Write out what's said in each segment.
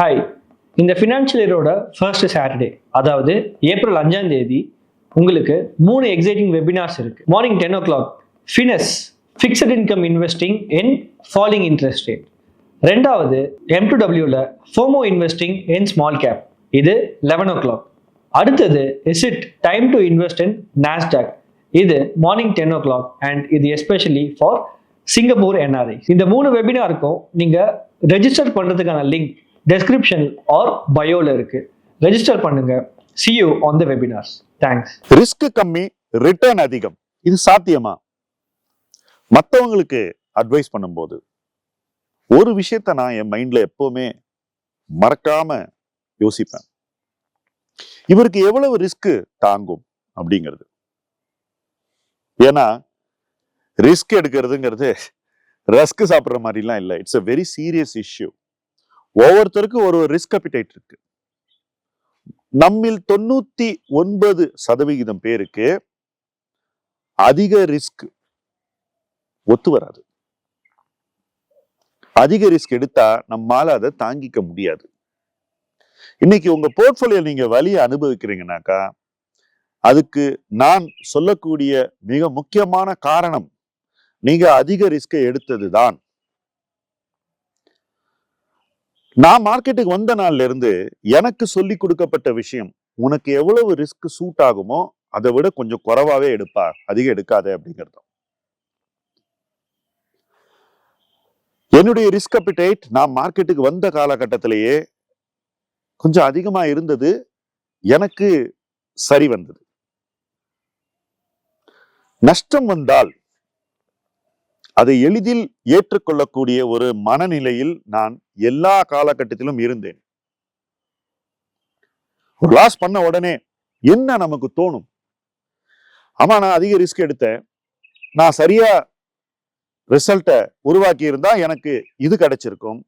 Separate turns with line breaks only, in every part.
Hi இந்த financial இயரோட first Saturday அதாவது ஏப்ரல் அஞ்சாம் தேதி உங்களுக்கு மூணு எக்ஸைட்டிங் வெபினார்ஸ் இருக்கு. Morning ten o'clock ஃபினஸ் fixed income investing in falling interest rate ரெண்டாவது M to டபிள்யூல FOMO investing in small cap இது லெவன் ஓ கிளாக் அடுத்தது is it time to invest in Nasdaq இது morning ten o'clock and இது especially for Singapore NRI இந்த மூணு வெபினாருக்கும் நீங்கள் register பண்ணுறதுக்கான link description R பயோல இருக்கு. ரெஜிஸ்டர் பண்ணுங்க. See you on the webinars thanks
risk கம்மி ரிட்டர்ன் அதிகம். இது சாத்தியமா? மற்றவங்களுக்கு அட்வைஸ் பண்ணும்போது ஒரு விஷயத்த நான் என் மைண்ட்ல எப்பவுமே மறக்காம யோசிப்பேன். இவருக்கு எவ்வளவு ரிஸ்க் தாங்கும் அப்படிங்கிறது. ஏன்னா ரிஸ்க் எடுக்கிறதுங்கிறது ரஸ்க் சாப்பிட்ற மாதிரிலாம் இல்லை. It's a very serious issue ஒவ்வொருத்தருக்கும் ஒரு ஒரு ரிஸ்க் அப்பிடைட் இருக்கு. நம்மில் தொண்ணூத்தி ஒன்பது சதவிகிதம் பேருக்கு அதிக ரிஸ்க் ஒத்து வராது. அதிக ரிஸ்க் எடுத்தா நம்மால அதை தாங்கிக்க முடியாது. இன்னைக்கு உங்க போர்ட்போலியோ நீங்க வலியை அனுபவிக்கிறீங்கனாக்கா அதுக்கு நான் சொல்லக்கூடிய மிக முக்கியமான காரணம் நீங்க அதிக ரிஸ்கை எடுத்ததுதான். நான் மார்க்கெட்டுக்கு வந்த நாள்ல இருந்து எனக்கு சொல்லி கொடுக்கப்பட்ட விஷயம் உனக்கு எவ்வளவு ரிஸ்க் சூட் ஆகுமோ அதை விட கொஞ்சம் குறைவாவே எடுப்பா அதிகம் எடுக்காத அப்படிங்கிறது என்னுடைய ரிஸ்க் அப்பிடைட் நான் மார்க்கெட்டுக்கு வந்த காலகட்டத்திலேயே கொஞ்சம் அதிகமா இருந்தது எனக்கு சரி வந்தது. நஷ்டம் வந்தால் அதை எளிதில் ஏற்றுக்கொள்ளக்கூடிய ஒரு மனநிலையில் நான் எல்லா காலகட்டத்திலும் இருந்தேன். லாஸ் பண்ண உடனே என்ன நமக்கு தோணும்? ஆமா நான் அதிக ரிஸ்க் எடுத்தேன். நான் சரியா ரிசல்ட்டை உருவாக்கி இருந்தா எனக்கு இது கிடைச்சிருக்கும்.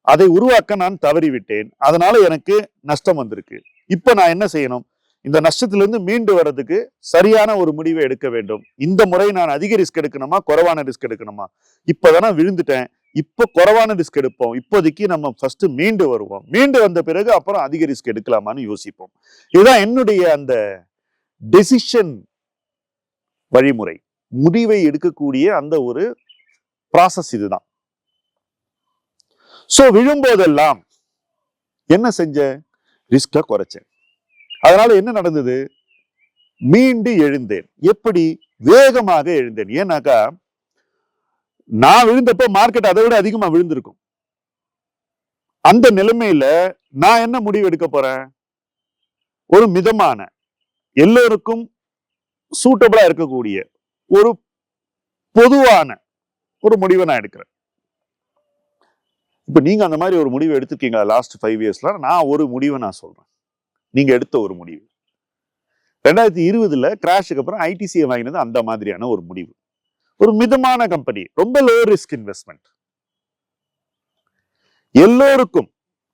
அதை உருவாக்க நான் தவறிவிட்டேன். அதனால எனக்கு நஷ்டம் வந்திருக்கு. இப்ப நான் என்ன செய்யணும்? இந்த நஷ்டத்திலிருந்து மீண்டு வர்றதுக்கு சரியான ஒரு முடிவை எடுக்க வேண்டும். இந்த முறை நான் அதிக ரிஸ்க் எடுக்கணுமா? குறைவான ரிஸ்க் எடுக்கணுமா? இப்பதானே விழுந்துட்டேன். இப்போ குறைவான ரிஸ்க் எடுப்போம். இப்போதைக்கு நம்ம ஃபர்ஸ்ட் மீண்டு வருவோம். மீண்டு வந்த பிறகு அப்புறம் அதிக ரிஸ்க் எடுக்கலாமான்னு யோசிப்போம். இதுதான் என்னுடைய அந்த டெசிஷன் வழிமுறை. முடிவை எடுக்கக்கூடிய அந்த ஒரு ப்ராசஸ் இதுதான். சோ விழும்போதெல்லாம் என்ன செஞ்சேன்? ரிஸ்க குறைச்சேன். அதனால என்ன நடந்தது? மீண்டு எழுந்தேன். எப்படி? வேகமாக எழுந்தேன். ஏன்னாக்கா நான் விழுந்தப்ப மார்க்கெட் அதை விட அதிகமா விழுந்திருக்கும். அந்த நிலைமையில நான் என்ன முடிவு எடுக்க போறேன்? ஒரு மிதமான எல்லோருக்கும் சூட்டபிளா இருக்கக்கூடிய ஒரு பொதுவான ஒரு முடிவை நான் எடுக்கிறேன். இப்ப நீங்க அந்த மாதிரி ஒரு முடிவு எடுத்திருக்கீங்களா? லாஸ்ட் ஃபைவ் இயர்ஸ்ல நான் ஒரு முடிவை நான் சொல்றேன். நீங்க எடுத்த ஒரு முடிவு. ரெண்டாயிரத்தி இருபதுல கிராஷுக்கு அப்புறம் ஐடிசியை வாங்கினது அந்த மாதிரியான ஒரு முடிவு. ஒரு மிதமான கம்பெனி ரொம்ப லோ ரிஸ்க் இன்வெஸ்ட்மெண்ட் எல்லோருக்கும்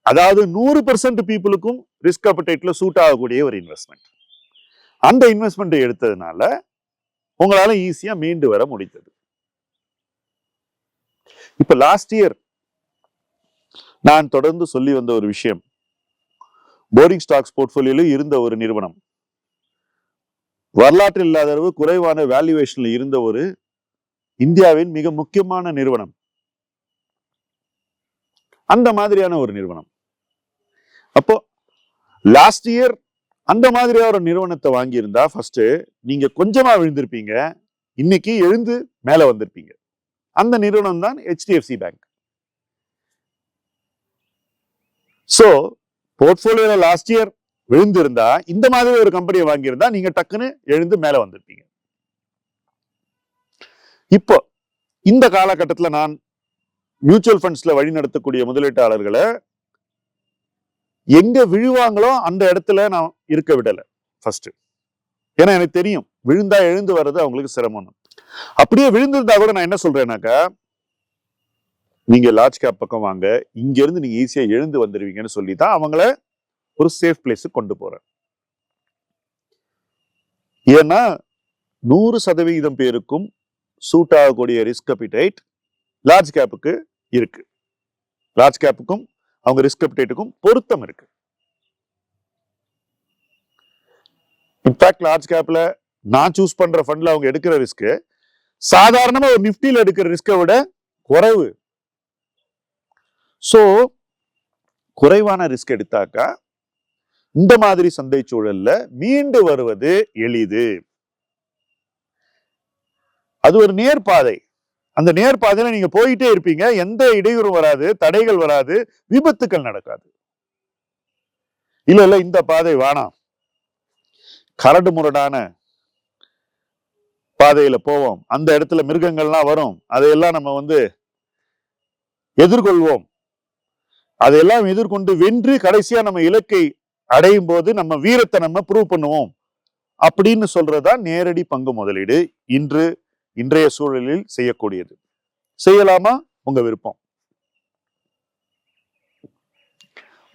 அதாவது நூறு பெர்சன்ட் பீப்புளுக்கும் ரிஸ்க் அப்டேட்ல சூட் ஆகக்கூடிய ஒரு இன்வெஸ்ட்மெண்ட் அந்த இன்வெஸ்ட்மெண்ட் எடுத்ததுனால உங்களால ஈஸியா மீண்டு வர முடித்தது இப்ப லாஸ்ட் இயர் நான் தொடர்ந்து சொல்லி வந்த ஒரு விஷயம் போரிங் ஸ்டாக்ஸ் போர்ட்ஃபோலியோல இருந்த ஒரு நிறுவனம். வரலாற்றில் இல்லாத அளவு குறைவான வேல்யூவேஷன்ல இருந்த ஒரு இந்தியாவின் மிக முக்கியமான நிறுவனம். அந்த மாதிரியான ஒரு நிறுவனம். அப்போ லாஸ்ட் இயர் அந்த மாதிரியான ஒரு நிறுவனத்தை வாங்கியிருந்தா ஃபர்ஸ்ட் நீங்க கொஞ்சமா விழுந்திருப்பீங்க. இன்னைக்கு எழுந்து மேல வந்திருப்பீங்க. அந்த நிறுவனம் தான் ஹெச்டிஎஃப்சி பேங்க் சோ போர்ட்போலியோல லாஸ்ட் இயர் விழுந்திருந்தா இந்த மாதிரி ஒரு கம்பெனியை வாங்கியிருந்தா நீங்க டக்குன்னு எழுந்து மேல வந்திருப்பீங்க. இப்போ இந்த காலகட்டத்தில் நான் மியூச்சுவல் ஃபண்ட்ஸ்ல வழிநடத்தக்கூடிய முதலீட்டாளர்களை எங்க விழுவாங்களோ அந்த இடத்துல நான் இருக்க விடலை ஃபர்ஸ்ட் ஏன்னா எனக்கு தெரியும் விழுந்தா எழுந்து வர்றது அவங்களுக்கு சிரமம் அப்படியே விழுந்திருந்தா கூட நான் என்ன சொல்றேன்னாக்கா நீங்க லார்ஜ் கேப் பக்கம் வாங்க. இங்க இருந்து நீங்க ஈஸியா எழுந்து வந்துருவீங்கன்னு சொல்லி தான் அவங்கள ஒரு சேஃப் பிளேஸுக்கு கொண்டு போறேன். ஏன்னா நூறு சதவிகிதம் பேருக்கும் சூட் ஆகக்கூடிய ரிஸ்க் அப்பிடைட் லார்ஜ் கேப்புக்கு இருக்கு. லார்ஜ் கேப்புக்கும் அவங்க ரிஸ்க் அப்டேட்டுக்கும் பொருத்தம் இருக்கு. இன்ஃபேக்ட் லார்ஜ் கேப்ல நான் சூஸ் பண்ற ஃபண்ட்ல அவங்க எடுக்கிற ரிஸ்க் சாதாரணமா ஒரு நிப்டியில் எடுக்கிற ரிஸ்கை விட குறைவு சோ குறைவான ரிஸ்க் எடுத்தாக்கா இந்த மாதிரி சந்தை சூழல்ல மீண்டு வருவது எளிது. அது ஒரு நேர்பாதை. அந்த நேர்பாதையில நீங்க போயிட்டே இருப்பீங்க எந்த இடையூறும் வராது தடைகள் வராது விபத்துக்கள் நடக்காது. இல்ல இல்ல இந்த பாதை வேணாம். கரடு முரடான பாதையில போவோம். அந்த இடத்துல மிருகங்கள்லாம் வரும். அதையெல்லாம் நம்ம வந்து எதிர்கொள்வோம். அதெல்லாம் எதிர்கொண்டு வென்று கடைசியா நம்ம இலக்கை அடையும் போது நம்ம வீரத்தை நம்ம ப்ரூவ் பண்ணுவோம். அப்படின்னு சொல்றதுதான் நேரடி பங்கு முதலீடு. இன்று இன்றைய சூழலில் செய்யக்கூடியது. செய்யலாமா? உங்க விருப்பம்.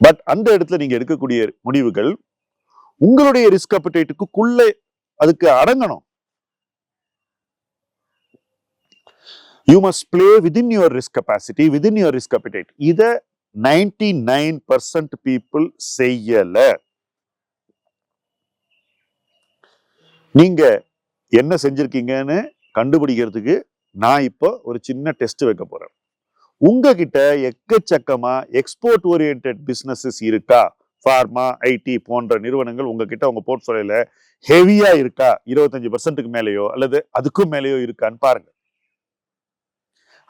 பட் அந்த இடத்துல நீங்க எடுக்கக்கூடிய முடிவுகள் உங்களுடைய ரிஸ்க் அப்பிடைட்டுக்குள்ள அதுக்கு அடங்கணும். You must play within your risk capacity within your risk appetite இதை நைன்டி நைன் பர்சன்ட் பீப்புள் செய்யல. நீங்க என்ன செஞ்சிருக்கீங்கன்னு கண்டுபிடிக்கிறதுக்கு நான் இப்போ ஒரு சின்ன டெஸ்ட் வைக்க போறேன். உங்ககிட்ட எக்கச்சக்கமா எக்ஸ்போர்ட் ஓரியன்ட் பிஸ்னஸஸ் இருக்கா ஃபார்மா ஐடி போன்ற நிறுவனங்கள் உங்ககிட்ட உங்க போர்ட்ஃபோலியோல ஹெவியா இருக்கா? இருபத்தஞ்சு பர்சன்ட்டுக்கு மேலேயோ அல்லது அதுக்கும் மேலேயோ இருக்கான்னு பாருங்க.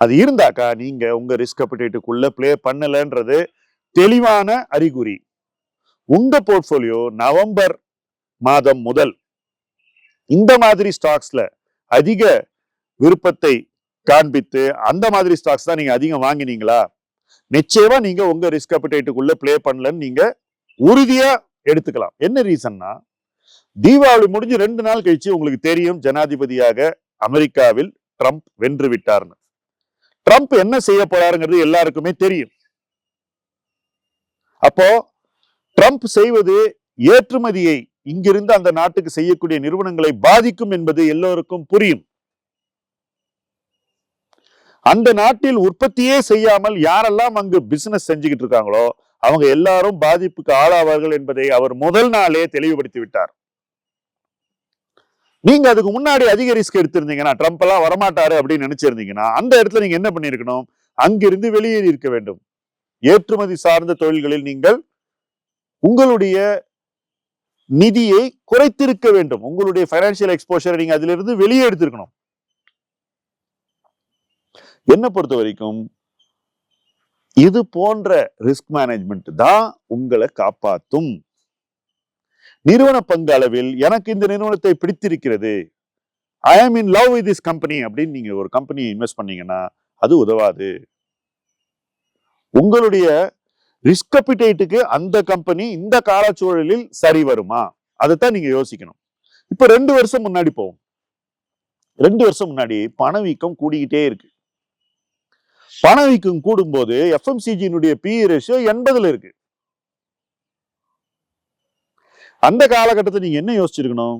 அது இருந்தாக்கா நீங்க உங்க ரிஸ்க் அப்பிடேட்டுக்குள்ள பிளே பண்ணலன்றது தெளிவான அறிகுறி. உங்க போர்ட்ஃபோலியோ நவம்பர் மாதம் முதல் இந்த மாதிரி ஸ்டாக்ஸ்ல அதிக விருப்பத்தை காண்பித்து அந்த மாதிரி ஸ்டாக்ஸ் தான் நீங்க அதிகம் வாங்கினீங்களா? நிச்சயமா நீங்க உங்க ரிஸ்க் அப்பிடேட்டுக்குள்ள பிளே பண்ணலன்னு நீங்க உறுதியா எடுத்துக்கலாம். என்ன ரீசன்னா தீபாவளி முடிஞ்சு ரெண்டு நாள் கழிச்சு உங்களுக்கு தெரியும் ஜனாதிபதியாக அமெரிக்காவில் ட்ரம்ப் வென்று விட்டார்னு. ட்ரம்ப் என்ன செய்ய போறாருங்கிறது எல்லாருக்குமே தெரியும். அப்போ ட்ரம்ப் செய்வது ஏற்றுமதியை இங்கிருந்து அந்த நாட்டுக்கு செய்யக்கூடிய நிறுவனங்களை பாதிக்கும் என்பது எல்லோருக்கும் புரியும். அந்த நாட்டில் உற்பத்தியே செய்யாமல் யாரெல்லாம் அங்கு பிசினஸ் செஞ்சுக்கிட்டு இருக்காங்களோ அவங்க எல்லாரும் பாதிப்புக்கு ஆளாவார்கள் என்பதை அவர் முதல் நாளே தெளிவுபடுத்தி விட்டார். நீங்க அதுக்கு முன்னாடி அதிக ரிஸ்க் எடுத்திருந்தீங்கன்னா ட்ரம்ப் எல்லாம் வரமாட்டாரு அப்படின்னு நினைச்சிருந்தீங்கன்னா அந்த இடத்துல நீங்க என்ன பண்ணிருக்கணும் அங்கிருந்து வெளியேறி இருக்க வேண்டும். ஏற்றுமதி சார்ந்த தொழில்களில் நீங்கள் உங்களுடைய நிதியை குறைத்திருக்க வேண்டும். உங்களுடைய பைனான்சியல் எக்ஸ்போஷரை நீங்க அதிலிருந்து வெளியே எடுத்திருக்கணும். என்ன பொறுத்த வரைக்கும் இது போன்ற ரிஸ்க் மேனேஜ்மெண்ட் தான் உங்களை காப்பாத்தும். நிறுவன பங்கு அளவில் எனக்கு இந்த நிறுவனத்தை பிடித்திருக்கிறது. I am in love with this company அப்படின்னு நீங்க ஒரு கம்பெனியை இன்வெஸ்ட் பண்ணீங்கன்னா அது உதவாது. உங்களுடைய ரிஸ்க் அப்பிடைட்டுக்கு அந்த கம்பெனி இந்த காலச்சூழலில் சரி வருமா? அதைத்தான் நீங்க யோசிக்கணும். இப்ப ரெண்டு வருஷம் முன்னாடி போவோம். ரெண்டு வருஷம் முன்னாடி பணவீக்கம் கூடிக்கிட்டே இருக்கு. பணவீக்கம் கூடும்போது எஃப்எம்சிஜியினுடைய பி ரேஷியோ எண்பதுல இருக்கு. அந்த காலகட்டத்தை நீங்க என்ன யோசிச்சிருக்கணும்?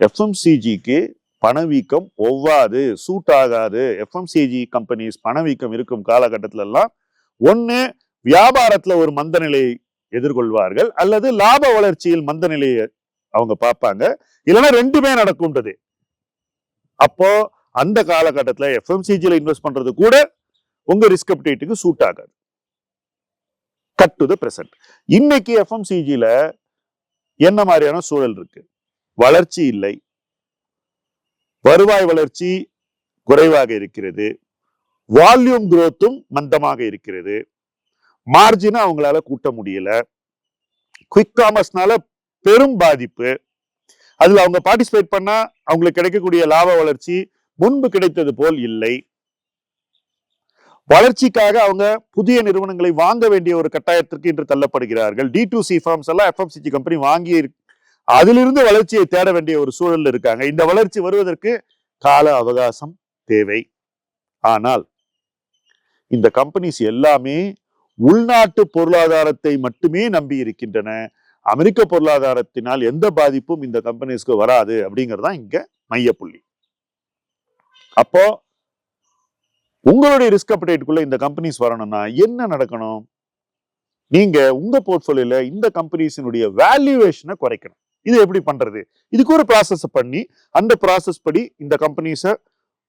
எஃப்எம்சிஜிக்கு பணவீக்கம் ஒவ்வாது சூட் ஆகாது. எஃப்எம்சிஜி கம்பெனிஸ் பணவீக்கம் இருக்கும் காலகட்டத்தில எல்லாம் ஒன்று வியாபாரத்தில் ஒரு மந்த நிலையை எதிர்கொள்வார்கள் அல்லது லாப வளர்ச்சியில் மந்த நிலையை அவங்க பார்ப்பாங்க. இல்லைன்னா ரெண்டுமே நடக்கும்ன்றது. அப்போ அந்த காலகட்டத்தில் எஃப்எம்சிஜியில் இன்வெஸ்ட் பண்றது கூட உங்க ரிஸ்க் அப்டேட்டுக்கு சூட் ஆகாது. கட் டு த பிரசன்ட் இன்னைக்கு எஃப்எம்சிஜியில் என்ன மாதிரியான சூழல் இருக்கு? வளர்ச்சி இல்லை. வருவாய் வளர்ச்சி குறைவாக இருக்கிறது. வால்யூம் குரோத்தும் மந்தமாக இருக்கிறது. மார்ஜினை அவங்களால கூட்ட முடியல. குயிக் காமர்ஸ்னால பெரும் பாதிப்பு. அதுல அவங்க பார்ட்டிசிபேட் பண்ணா அவங்களுக்கு கிடைக்கக்கூடிய லாப வளர்ச்சி முன்பு கிடைத்தது போல் இல்லை. வளர்ச்சிக்காக அவங்க புதிய நிறுவனங்களை வாங்க வேண்டிய ஒரு கட்டாயத்திற்கு இன்று தள்ளப்படுகிறார்கள். டி டூ சி ஃபார்ம்ஸ் எல்லாம் எஃப்எம்சிஜி கம்பெனி வாங்கி அதிலிருந்து வளர்ச்சியை தேட வேண்டிய ஒரு சூழல் இருக்காங்க. இந்த வளர்ச்சி வருவதற்கு கால அவகாசம் தேவை. ஆனால் இந்த கம்பெனிஸ் எல்லாமே உள்நாட்டு பொருளாதாரத்தை மட்டுமே நம்பி இருக்கின்றன. அமெரிக்க பொருளாதாரத்தினால் எந்த பாதிப்பும் இந்த கம்பெனிஸ்க்கு வராது அப்படிங்கிறது தான் இங்க மையப்புள்ளி. அப்போ உங்களுடைய ரிஸ்க் அப்டேட்டுக்குள்ள இந்த கம்பெனிஸ் வரணும்னா என்ன நடக்கணும்? நீங்க உங்க போர்ட்ஃபோலியோல இந்த கம்பெனிஸினுடைய வேல்யூவேஷனை குறைக்கணும். இது எப்படி பண்றது? இதுக்கு ஒரு ப்ராசஸ் பண்ணி அந்த ப்ராசஸ் படி இந்த கம்பெனிஸை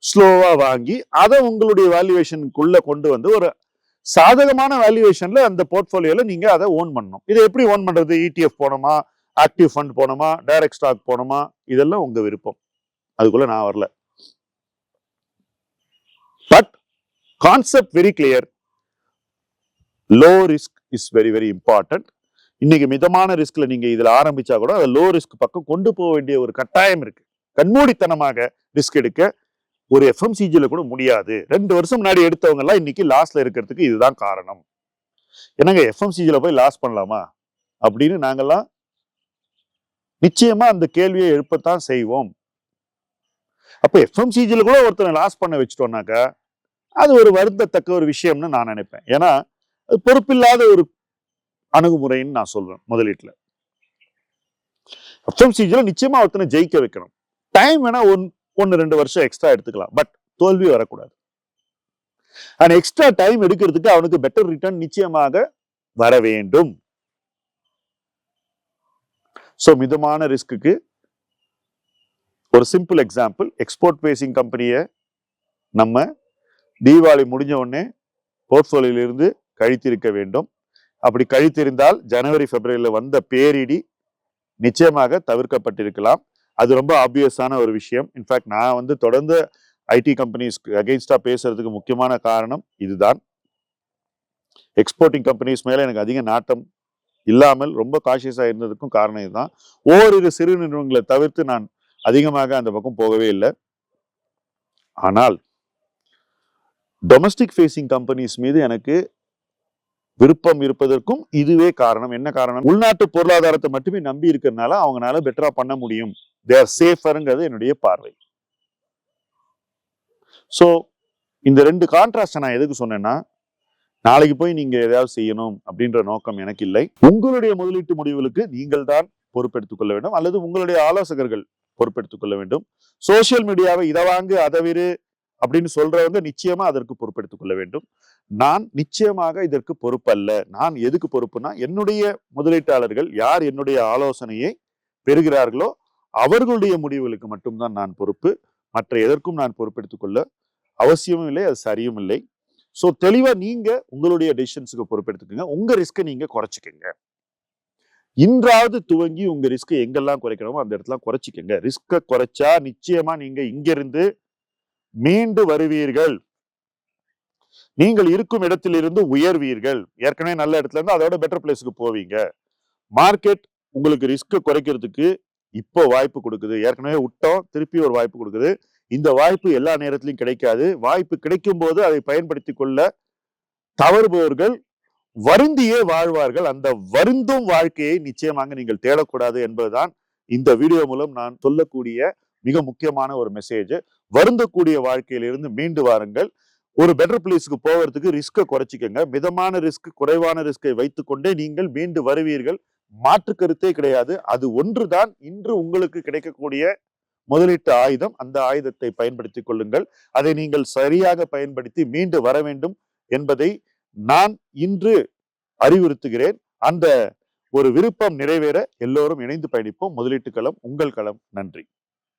ஸ்லோவா வாங்கி அதை உங்களுடைய வேல்யூவேஷனுக்குள்ள கொண்டு வந்து ஒரு சாதகமான வேல்யூவேஷன்ல அந்த போர்ட்ஃபோலியோல நீங்க அதை ஓன் பண்ணணும். இதை எப்படி ஓன் பண்றது? இடிஎஃப் போனோமா? ஆக்டிவ் ஃபண்ட் போனோமா? டைரக்ட் ஸ்டாக் போனோமா? இதெல்லாம் உங்க விருப்பம். அதுக்குள்ள நான் வரல. But concept very clear low risk is very very important இன்னைக்கு மிதமான ரிஸ்க்ல நீங்க இதுல ஆரம்பிச்சா கூட அதை லோ ரிஸ்க் பக்கம் கொண்டு போக வேண்டிய ஒரு கட்டாயம் இருக்கு. கண்மூடித்தனமாக ரிஸ்க் எடுக்க ஒரு எஃப்எம்சிஜியில் கூட முடியாது. ரெண்டு வருஷம் முன்னாடி எடுத்தவங்க எல்லாம் இன்னைக்கு லாஸ்ல இருக்கிறதுக்கு இதுதான் காரணம். என்னங்க எஃப்எம்சிஜியில் போய் லாஸ் பண்ணலாமா? அப்படின்னு நாங்கெல்லாம் நிச்சயமா அந்த கேள்வியை எழுப்பத்தான் செய்வோம். அப்ப எஃப்எம்சிஜியில் கூட ஒருத்தனை லாஸ் பண்ண வச்சிட்டோம்னாக்கா அது ஒரு வருந்தத்தக்க ஒரு விஷயம்னு நான் நினைப்பேன். ஏன்னா அது பொறுப்பில்லாத ஒரு அணுகுமுறைன்னு நான் சொல்றேன் முதலீட்டில். எஃப்எம்சிஜில நிச்சயமா ஒருத்தனை ஜெயிக்க வைக்கணும். டைம் வேணா ஒன் ஒன்னு ரெண்டு வருஷம் எக்ஸ்ட்ரா எடுத்துக்கலாம். பட் தோல்வி வரக்கூடாது. அண்ட் எக்ஸ்ட்ரா டைம் எடுக்கிறதுக்கு அவனுக்கு பெட்டர் ரிட்டர்ன் நிச்சயமாக வர வேண்டும். ஸோ மிதமான ரிஸ்க்குக்கு ஒரு சிம்பிள் எக்ஸாம்பிள் எக்ஸ்போர்ட் பேசிங் கம்பெனியை நம்ம தீபாவளி முடிஞ்ச உடனே போர்ட்ஃபோலியிலிருந்து கழித்திருக்க வேண்டும். அப்படி கழித்திருந்தால் ஜனவரி பிப்ரவரியில் வந்த பேரிடி நிச்சயமாக தவிர்க்கப்பட்டிருக்கலாம். அது ரொம்ப ஆப்வியஸான ஒரு விஷயம். இன்ஃபேக்ட் நான் வந்து தொடர்ந்து ஐடி கம்பெனிஸ்க்கு அகெயின்ஸ்டாக பேசுறதுக்கு முக்கியமான காரணம் இதுதான். எக்ஸ்போர்ட்டிங் கம்பெனிஸ் மேலே எனக்கு அதிக நாட்டம் இல்லாமல் ரொம்ப காஷியஸாக இருந்ததுக்கும் காரணம் இதுதான். ஓரிரு சிறு நிறுவனங்களை தவிர்த்து நான் அதிகமாக அந்த பக்கம் போகவே இல்லை. ஆனால் டொமஸ்டிக் ஃபேஸிங் கம்பெனிஸ் மீது எனக்கு விருப்பம் இருப்பதற்கும் இதுவே காரணம். என்ன காரணம்? உள்நாட்டு பொருளாதாரத்தை மட்டுமே நம்பி இருக்கிறதுனால அவங்களால பெட்டரா பண்ண முடியும். தேர் சேஃபருங்கிறது என்னுடைய பார்வை. ஸோ இந்த ரெண்டு கான்ட்ராஸ்டை நான் எதுக்கு சொன்னேன்னா நாளைக்கு போய் நீங்க ஏதாவது செய்யணும் அப்படின்ற நோக்கம் எனக்கு இல்லை. உங்களுடைய முதலீட்டு முடிவுகளுக்கு நீங்கள் தான் பொறுப்பெடுத்துக் கொள்ள வேண்டும். அல்லது உங்களுடைய ஆலோசகர்கள் பொறுப்பெடுத்துக் கொள்ள வேண்டும். சோசியல் மீடியாவை இதை வாங்கு அதை விரு அப்படின்னு சொல்றவங்க நிச்சயமா அதற்கு பொறுப்பெடுத்துக் கொள்ள வேண்டும். நான் நிச்சயமாக இதற்கு பொறுப்பல்ல. நான் எதுக்கு பொறுப்புனா என்னுடைய முதலீட்டாளர்கள் யார் என்னுடைய ஆலோசனையை பெறுகிறார்களோ அவர்களுடைய முடிவுகளுக்கு மட்டும்தான் நான் பொறுப்பு. மற்ற எதற்கும் நான் பொறுப்பெடுத்துக் கொள்ள அவசியமும் இல்லை அது சரியும் இல்லை. ஸோ தெளிவா நீங்க உங்களுடைய டெசிஷன்ஸுக்கு பொறுப்பெடுத்துக்கோங்க. உங்க ரிஸ்க்கை நீங்க குறைச்சிக்கங்க. இன்றாவது துவங்கி உங்க ரிஸ்க்கை எங்கெல்லாம் குறைக்கணுமோ அந்த இடத்துல குறைச்சிக்கங்க. ரிஸ்க்கை குறைச்சா நிச்சயமா நீங்க இங்கிருந்து மீண்டு வருவீர்கள். நீங்கள் இருக்கும் இடத்திலிருந்து உயர்வீர்கள். ஏற்கனவே நல்ல இடத்துல இருந்து அதோட பெட்டர் பிளேஸ்க்கு போவீங்க. மார்க்கெட் உங்களுக்கு ரிஸ்க் குறைக்கிறதுக்கு இப்போ வாய்ப்பு கொடுக்குது. ஏற்கனவே விட்டோம் திருப்பி ஒரு வாய்ப்பு கொடுக்குது. இந்த வாய்ப்பு எல்லா நேரத்திலையும் கிடைக்காது. வாய்ப்பு கிடைக்கும் போது அதை பயன்படுத்தி கொள்ள தவறுபவர்கள் வருந்தியே வாழ்வார்கள். அந்த வருந்தும் வாழ்க்கையை நிச்சயமாக நீங்கள் தேடக்கூடாது என்பதுதான் இந்த வீடியோ மூலம் நான் சொல்லக்கூடிய மிக முக்கியமான ஒரு மெசேஜ் வருந்தக்கூடிய வாழ்க்கையிலிருந்து மீண்டு வாருங்கள். ஒரு பெட்டர் பிளேஸுக்கு போகிறதுக்கு ரிஸ்க்கை குறைச்சிக்கோங்க. மிதமான ரிஸ்க் குறைவான ரிஸ்கை வைத்துக்கொண்டே நீங்கள் மீண்டு வருவீர்கள். மாற்று கருத்தே கிடையாது. அது ஒன்றுதான். இன்று உங்களுக்கு கிடைக்கக்கூடிய முதலீட்டு ஆயுதம். அந்த ஆயுதத்தை பயன்படுத்திக் கொள்ளுங்கள். அதை நீங்கள் சரியாக பயன்படுத்தி மீண்டு வர வேண்டும் என்பதை நான் இன்று அறிவுறுத்துகிறேன். அந்த ஒரு விருப்பம் நிறைவேற எல்லோரும் இணைந்து பயணிப்போம். முதலீட்டு களம் உங்கள் களம். நன்றி.